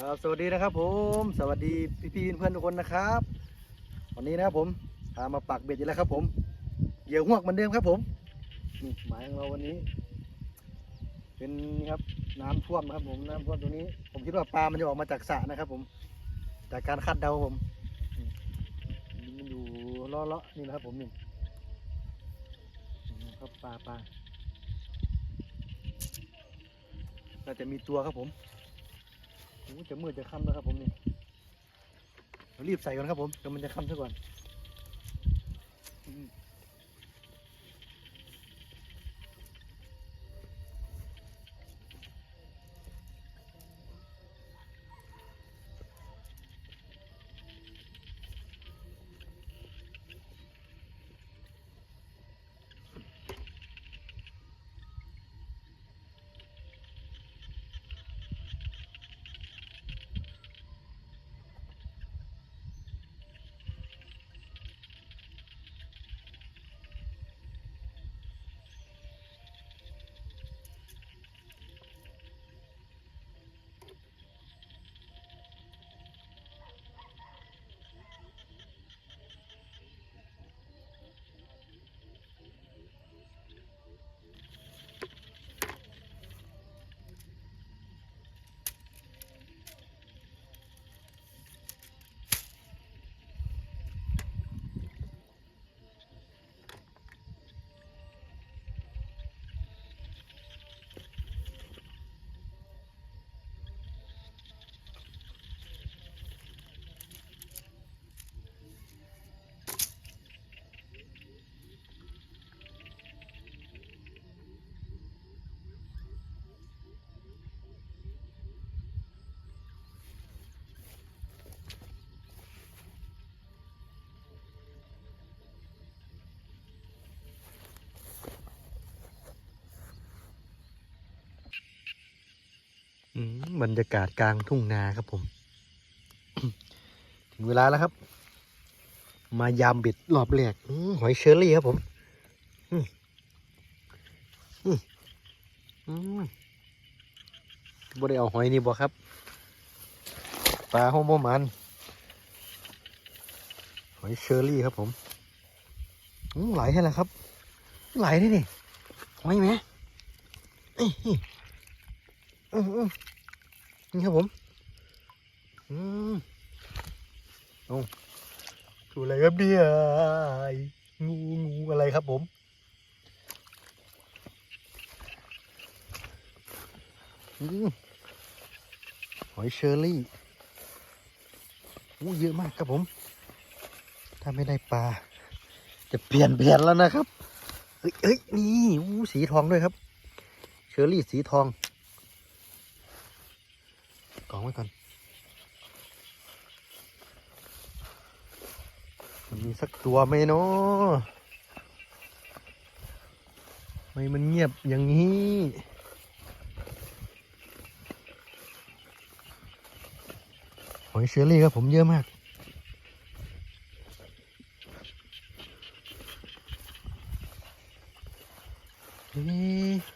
ครับสวัสดีนะครับผมสวัสดีพี่ๆเพื่อนทุกคนนะครับ วันนี้นะครับผมพามาปักเบ็ดอีกแล้วครับ ผมเหยื่อหวกเหมือนเดิมครับผมนี่หมายของเราวันนี้ เป็นนี่ครับน้ำท่วมนะครับผมน้ำท่วมตรงนี้ ผมคิดว่าปลามันจะออกมาจากสระนะครับ ผมจากการคาดเดาผมมันอยู่เลาะๆนี่นะครับผมนี่ครับปลาปลาน่าจะมีตัวครับผม โอ้จะมืดจะค่ำแล้วครับผมนี่เรารีบใส่ก่อนครับผมเดี๋ยวมันจะค่ำซะก่อน บรรยากาศกลางทุ่งนาครับผม ถึงเวลาแล้วครับ มายามบ็ดรอบแรกหอยเชอรี่ครับผมบ่ได้เอาหอยนี่บ่ครับ ปลาห้องโมมัน หอยเชอรี่ครับผมไหลให้แล้วครับ ไหลได้นี่หอยไหมเอ้ยนี่อืมอืม นี่ครับผมอืมเอาดูอะไรครับเนี่ยงูงูอะไรครับผมอืมหอยเชอรี่อู้เยอะมากครับผม ถ้าไม่ได้ปลา จะเปลี่ยนเปลี่ยนแล้วนะครับเฮ้ยเฮ้ยนี่อู้สีทองด้วยครับ เชอรี่สีทอง กองไว้ก่อนมันมีสักตัวไหมเนาะทำไมมันเงียบอย่างนี้หอยเชอรี่ครับผมเยอะมากนี่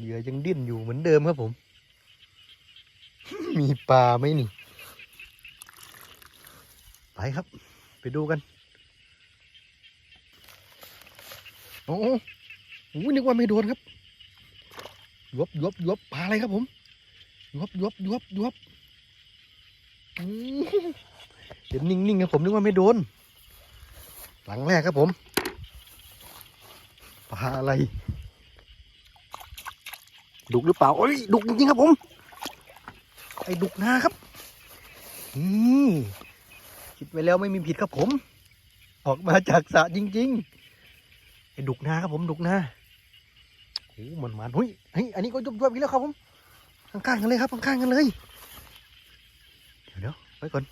เหยื่อยังดิ้นอยู่เหมือนเดิมครับผม มีปลาไหมนี่ ไปครับ ไปดูกัน โอ้โหโอ้โหนึกว่าไม่โดนครับยวบยวบยวบปลาอะไรครับผมยวบยวบยวบยวบอืมเห็นนิ่งๆครับผมนึกว่าไม่โดน หลังแรกครับผมปลาอะไร ดุกหรือเปล่าโอ้ยดุกจริงครับผมไอ้ดุกนาครับนี่คิดไว้แล้วไม่มีผิดครับผม ออกมาจากสระจริง ๆ ไอ้ดุกนาครับผมดุกนาโอ้มันมันเฮ้ยเฮ้ยอันนี้ก็ยุบยุบอีกแล้วครับผมข้างๆกันเลยครับข้างๆกันเลยเดี๋ยวเดี๋ยวไว้ก่อน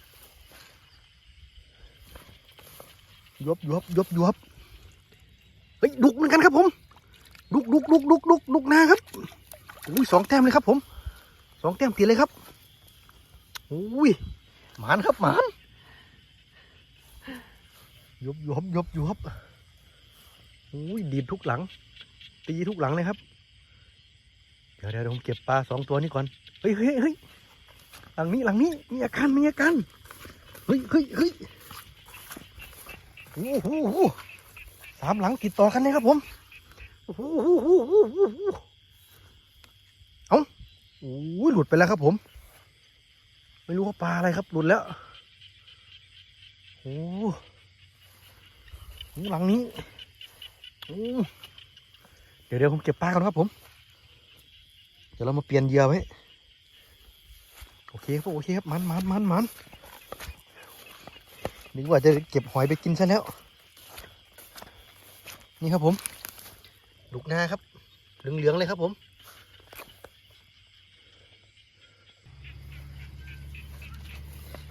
ยบยบยบยบเฮ้ยดุกเหมือนกันครับผมดุกดุกดุกดุกดุกดุกนาครับ อุ้ยสองแต้มเลยครับ ผมสองแต้มติดเลยครับอุ้ยหมานครับหมานยบยบยบยบอุ้ยดีดทุกหลัง ตีทุกหลังเลยครับเดี๋ยวเดี๋ยวผมเก็บปลาสองตัวนี้ก่อนเฮ้ยเฮ้ยเฮ้ยหลังนี้หลังนี้มีอาการมีอาการเฮ้ยเฮ้ยเฮ้ยโอ้โหโอ้โหสามหลังติดต่อกันเลยครับผมโอ้โห เอ้าโอ้ยหลุดไปแล้วครับผม ไม่รู้ว่าปลาอะไรครับ หลุดแล้วโอ้โหหลังนี้เดี๋ยวเดี๋ยวผมเก็บปลาก่อนครับผม เดี๋ยวเรามาเปลี่ยนเหยื่อไว้โอเคครับโอเคครับมันมันมันมันนึกว่าจะเก็บหอยไปกินซะแล้ว นี่ครับผม ลูกนาครับ เหลืองๆเลยครับผม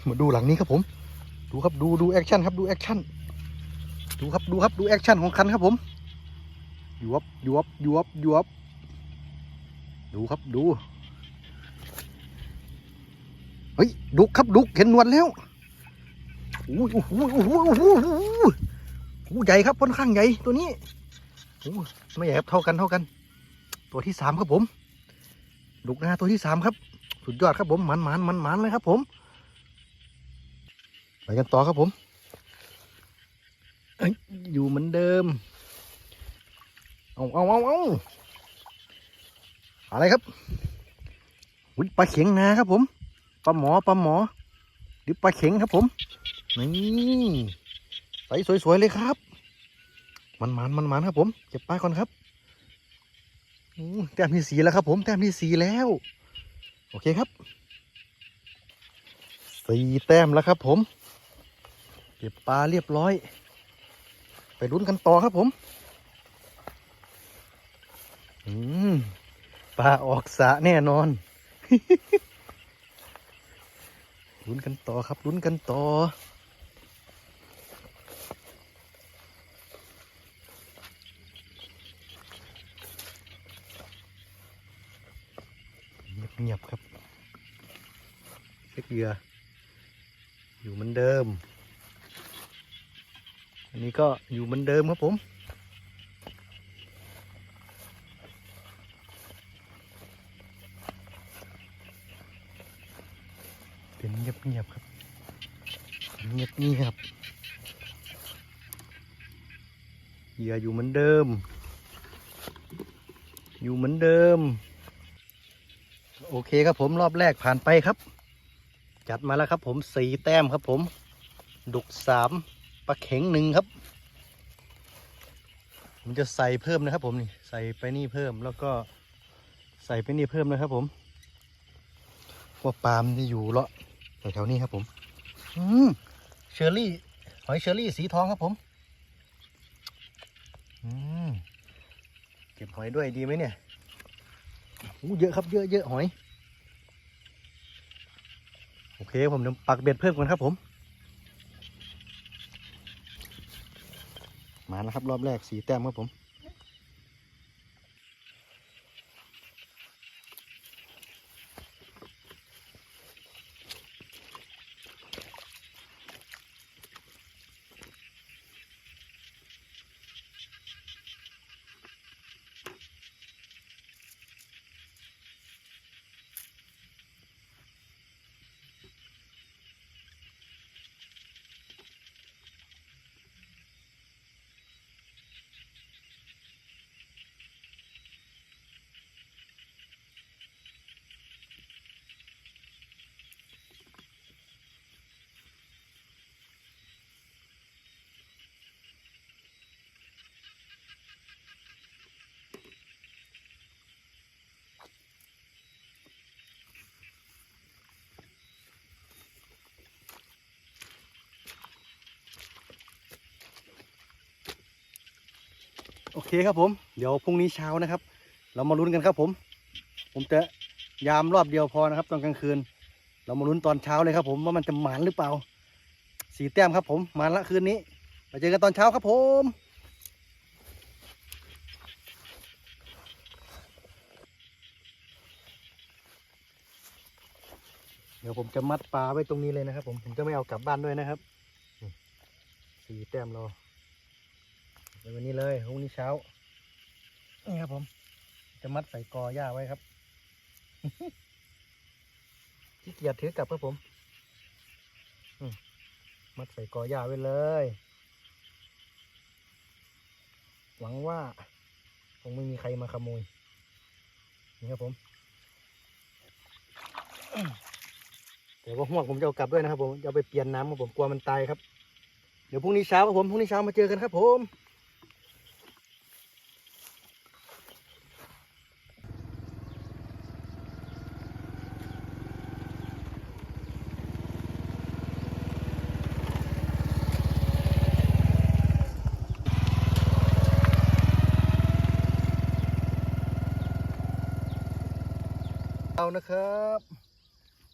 มาดูหลังนี้ครับผม ดูครับดูดูแอคชั่นครับดูแอคชั่นดูครับดูครับดูแอคชั่นของคันครับผมยวบยวบยวบยวบดูครับดูเฮ้ยดุกครับดุกเห็นหนวดแล้วโอ้โหโอ้โหโอ้โหโอ้โหโอ้ใหญ่ครับค่อนข้างใหญ่ตัวนี้โอ้ไม่ใหญ่ครับเท่ากันเท่ากัน ตัวที่สามครับผมดุกนาตัวที่สามครับ สุดยอดครับผมหมันหมันหมันหมันเลยครับผม ไปกันต่อครับผม อยู่เหมือนเดิม เอาเอาเอาเอาอะไรครับอุ๊ยปลาเข็งนาครับผมปลาหมอปลาหมอหรือปลาเข็งครับผมนี่ใสสวยๆเลยครับ มันมันมันมันครับผมเก็บปลาก่อนครับแต้มที่สีแล้วครับ ผมแต้มที่สีแล้ว โอเคครับสี่แต้มแล้วครับผม ก็บปลาเรียบร้อย ไปลุ้นกันต่อครับผมอืมปลาออกสะแน่นอนลุ้นกันต่อครับลุ้นกันต่อเงียบๆครับเช็คเหยื่ออยู่เหมือนเดิม อันนี้ก็อยู่เหมือนเดิมครับผม เป็นเงียบๆครับ เงียบเงียบเหยื่ออยู่เหมือนเดิม อยู่เหมือนเดิม โอเคครับผมรอบแรกผ่านไปครับ จัดมาแล้วครับผมสี่แต้มครับผม ดุกสาม ปลาเข็งหนึ่งครับ ผมจะใส่เพิ่มนะครับ ผมนี่ใส่ไปนี่เพิ่มแล้วก็ใส่ไปนี่เพิ่มนะครับ ผมว่าปาล์มที่อยู่เลาะแถวๆนี้ครับ ผม อืมเชอร์รี่ หอยเชอร์รี่สีทองครับผม อืมเก็บหอยด้วยดีไหมเนี่ยอู้เยอะครับเยอะเยอะหอย โอเค ผมเดี๋ยวปักเบ็ดเพิ่มก่อนครับผมาแล้วครับ รอบแรกสีแต้มครับผม โอเคครับผม เดี๋ยวพรุ่งนี้เช้านะครับ เรามาลุ้นกันครับผม ผมจะยามรอบเดียวพอนะครับ ตอนกลางคืน เรามาลุ้นตอนเช้าเลยครับ ผมว่ามันจะหมานหรือเปล่าสีแต้มครับผมหมานละคืนนี้ไปเจอกันตอนเช้าครับผมเดี๋ยวผมจะมัดปลาไว้ตรงนี้เลยนะครับ ผมผมจะไม่เอากลับบ้านด้วยนะครับนี่สีแต้มเรา ในวันนี้เลยพรุ่งนี้เช้า นี่ครับผม จะมัดใส่กอหญ้าไว้ครับที่เกียจถือกลับครับผมมัดใส่กอหญ้าไว้เลย หวังว่าคงไม่มีใครมาขโมย นี่ครับผมอืมแต่ว่าห่วงผมจะเอากลับด้วยนะครับผม จะเอาไปเปลี่ยนน้ำครับผม กลัวมันตายครับ เดี๋ยวพรุ่งนี้เช้าครับผม พรุ่งนี้เช้ามาเจอกันครับผม นะครับ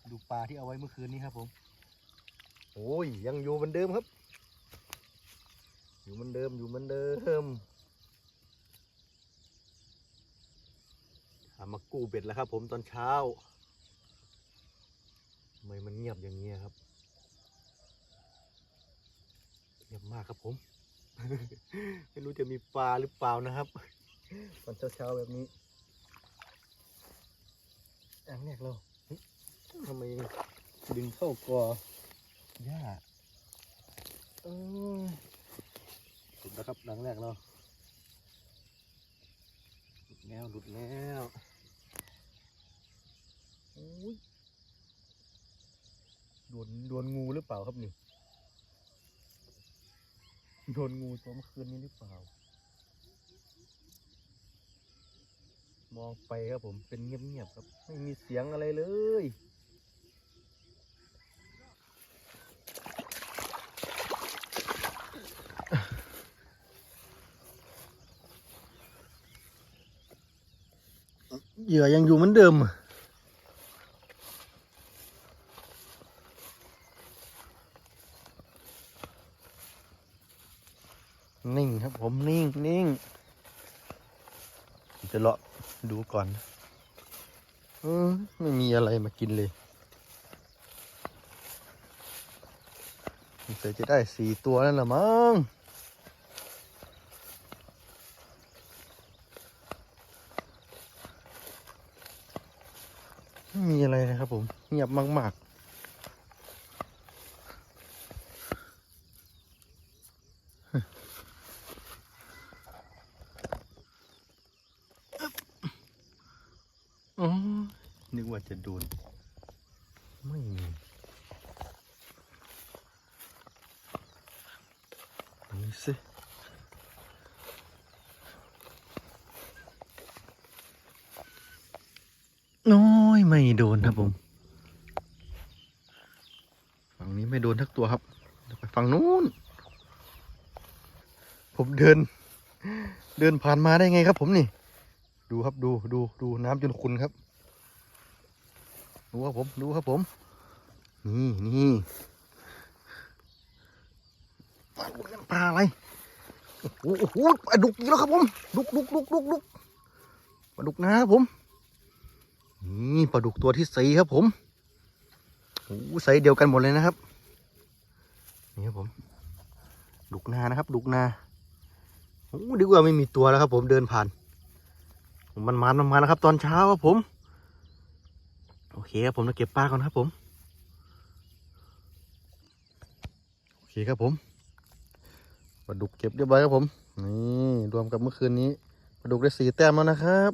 ดูปลาที่เอาไว้เมื่อคืนนี้ครับผมโอ้ยยังอยู่เหมือนเดิมครับ อยู่เหมือนเดิมอยู่เหมือนเดิมหามากู้เบ็ดแล้วครับ ผมตอนเช้าทำไมมันเงียบอย่างนี้ยครับเงียบมากครับผม ไม่รู้จะมีปลาหรือเปล่านะครับ ตอนเช้าๆแบบนี้ อันแรกเราเฮ้ยทำไมดึงเข้ากอหญ้าเออหลุดแล้วครับดังแรกเราหลุดแล้วหลุดแล้วโอ้ยโดนโดนงูหรือเปล่าครับนี่โดนงูตัวเมื่อคืนนี้หรือเปล่า มองไปครับผมเป็นเงียบๆครับ ไม่มีเสียงอะไรเลยเหยื่อยังอยู่เหมือนเดิม นิ่งครับผมนิ่งนิ่ง จะเลาะดูก่อนอไม่มีอะไรมากินเลยสงสัยจะได้สี่ตัวนั่นละมั้งไม่มีอะไรนะครับผม เงียบมาก ๆ อ๋อ นึกว่าจะโดน ไม่มีนี่สิน้อยไม่โดนครับผมฝั่งนี้ไม่โดนทักตัวครับไปฝั่งนู้น ผมเดิน เดินผ่านมาได้ไงครับผมนี่ ดูครับดูดูดูน้ำจนขุนครับดูครับผมดูครับผม นี่นี่ปลาปลาอะไรโอ้โหโอ้โหปลาดุกอีกแล้วครับผมดุกดุกดุกดุกดุกปลาดุกนะครับผม นี่ปลาดุกตัวที่สี่ครับผมโอ้ไซส์เดียวกันหมดเลยนะครับ นี่ครับผม ดุกนานะครับ ดุกนาโอ้ดีกว่าไม่มีตัวแล้วครับผมเดินผ่าน มันมันมันมาแล้วครับ ตอนเช้าครับผม โอเคครับผมจะเก็บปลาก่อนครับผม โอเคครับผมปลาดุกเก็บเรียบร้อยครับผม นี่รวมกับเมื่อคืนนี้ปลาดุกได้สี่แต้มแล้วนะครับ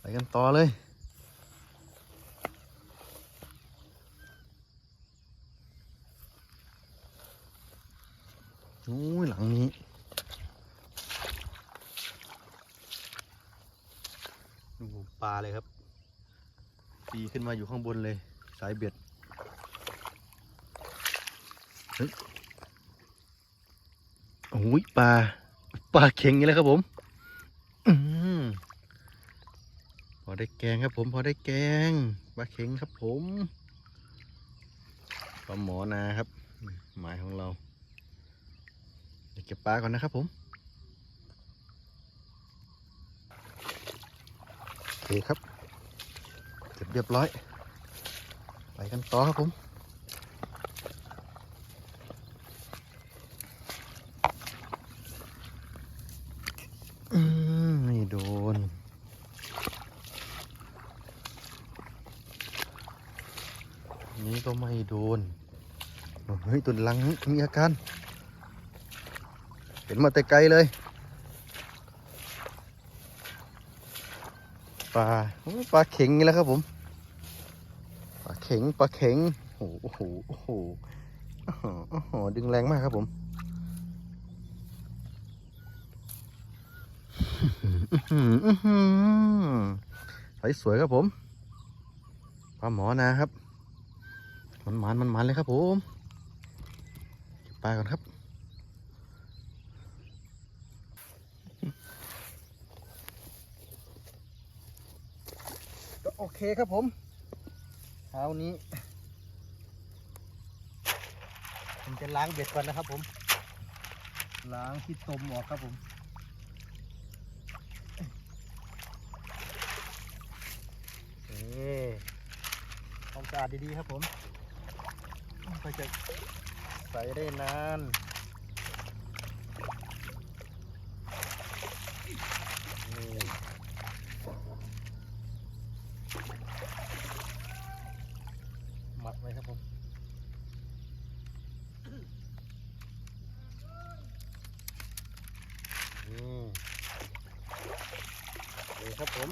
ไปกันต่อเลยโอ้ยหลังนี้ ดู ปลาเลยครับปีขึ้นมาอยู่ข้างบนเลย สายเบ็ดเฮ้โอ้ยปลาปลาเข็งอย่างนี้เลยครับผมอพอได้แกงครับผม พอได้แกงปลาเข็งครับผมปลาหมอนาครับ หมายของเรา เดี๋ยวเก็บปลาก่อนนะครับผม เคครับเสร็บเรียบร้อย ไปกันต่อครับผมไม่โดนนี้ก็ไม่โดน เฮ้ยตุนลังมีอาการ เห็นมาแต่ไกลเลย ปลาเข็งนี่แหละครับผมปลาเข็งปลาเข็งโอ้โหโอ้โหโอ้โหดึงแรงมากครับผมอื้อหืออื้อหือใสวยครับผมปลาหมอนะครับ มันมันมันมันเลยครับผมปลาก่อนครับ โอเคครับผมเช้านี้ผมจะล้างเบ็ดก่อนนะครับผม ล้างที่ตมออกครับผมนี่ต้องสะอาดดีๆครับผมก็จะใส่ได้นานมัดไว้ครับผม นี่นี่ ครับผม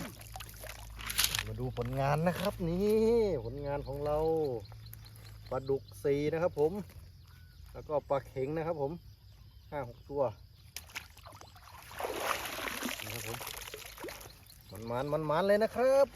มาดูผลงานนะครับ นี่ผลงานของเราปลาดุกสีนะครับผม แล้วก็ปลาเข็งนะครับผมห้าหกตัวนะครับผมมันมันมันมันเลยนะครับ